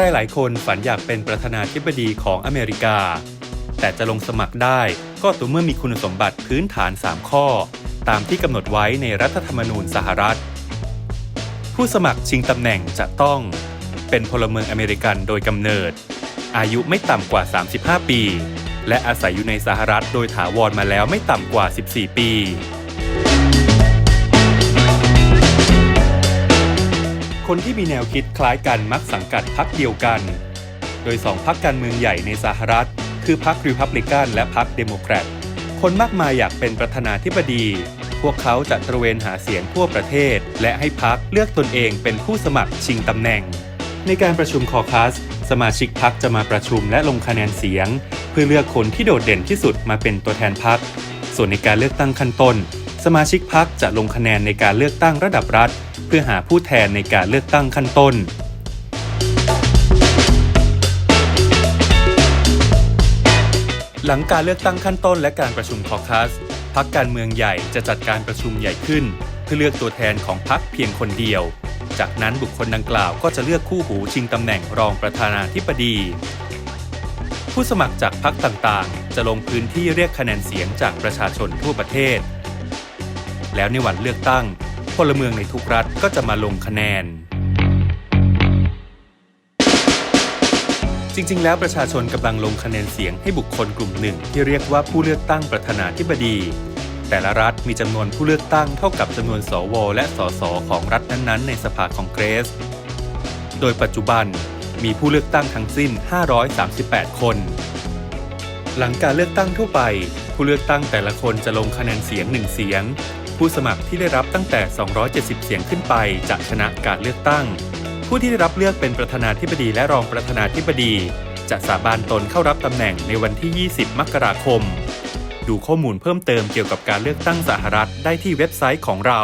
รหลายคนฝันอยากเป็นประธานาธิบดีของอเมริกา แต่จะลงสมัครได้ก็ต่อเมื่อมีคุณสมบัติพื้นฐาน 3 ข้อ ตามที่กำหนดไว้ในรัฐธรรมนูญสหรัฐ ผู้สมัครชิงตำแหน่งจะต้อง เป็นพลเมืองอเมริกันโดยกำเนิด อายุไม่ต่ำกว่า 35 ปี และอาศัยอยู่ในสหรัฐโดยถาวรมาแล้วไม่ต่ำกว่า 14 ปี คนที่มีแนวคิดคล้ายกันมักสังกัดพรรคเดียวกัน โดยสองพรรคการเมืองใหญ่ในสหรัฐ คือพรรครีพับลิกันและพรรคเดโมแครต คนมากมายอยากเป็นประธานาธิบดี พวกเขาจะตระเวนหาเสียงทั่วประเทศ และให้พรรคเลือกตนเองเป็นผู้สมัครชิงตำแหน่ง ในการประชุมคอคัส สมาชิกพรรคจะมาประชุมและลงคะแนนเสียง เพื่อเลือกคนที่โดดเด่นที่สุดมาเป็นตัวแทนพรรค ส่วนในการเลือกตั้งขั้นต้น สมาชิกพรรคจะลงคะแนนในการเลือกตั้งระดับรัฐ เพื่อหาผู้แทนในการเลือกตั้งขั้นต้น หลังการเลือกตั้งขั้นต้นและการประชุมคอคัสพักการเมืองใหญ่จะจัดการประชุมใหญ่ขึ้น เพื่อเลือกตัวแทนของพักเพียงคนเดียว จากนั้นบุคคลดังกล่าวก็จะเลือกคู่หูชิงตำแหน่งรองประธานาธิบดี ผู้สมัครจากพักต่างๆ จะลงพื้นที่เรียกคะแนนเสียงจากประชาชนทั่วประเทศ แล้วในวันเลือกตั้ง พลเมืองในทุกรัฐก็จะมาลงคะแนน จริง ๆ แล้วประชาชนกำลังลงคะแนนเสียงให้บุคคลกลุ่มหนึ่ง ที่เรียกว่าผู้เลือกตั้งประธานาธิบดี แต่ละรัฐมีจำนวนผู้เลือกตั้งเท่ากับจำนวนสว และสสของรัฐนั้นๆ ในสภาคองเกรส โดยปัจจุบันมีผู้เลือกตั้งทั้งสิ้น 538 คน หลังการเลือกตั้งทั่วไป ผู้เลือกตั้งแต่ละคนจะลงคะแนนเสียงหนึ่งเสียง ผู้สมัครที่ได้รับตั้งแต่ 270 เสียงขึ้นไป จะชนะการเลือกตั้ง ผู้ที่ได้รับเลือกเป็นประธานาธิบดีและรองประธานาธิบดี จะสาบานตนเข้ารับตำแหน่งในวันที่ 20 มกราคม ดูข้อมูลเพิ่มเติมเกี่ยวกับการเลือกตั้งสหรัฐได้ที่เว็บไซต์ของเรา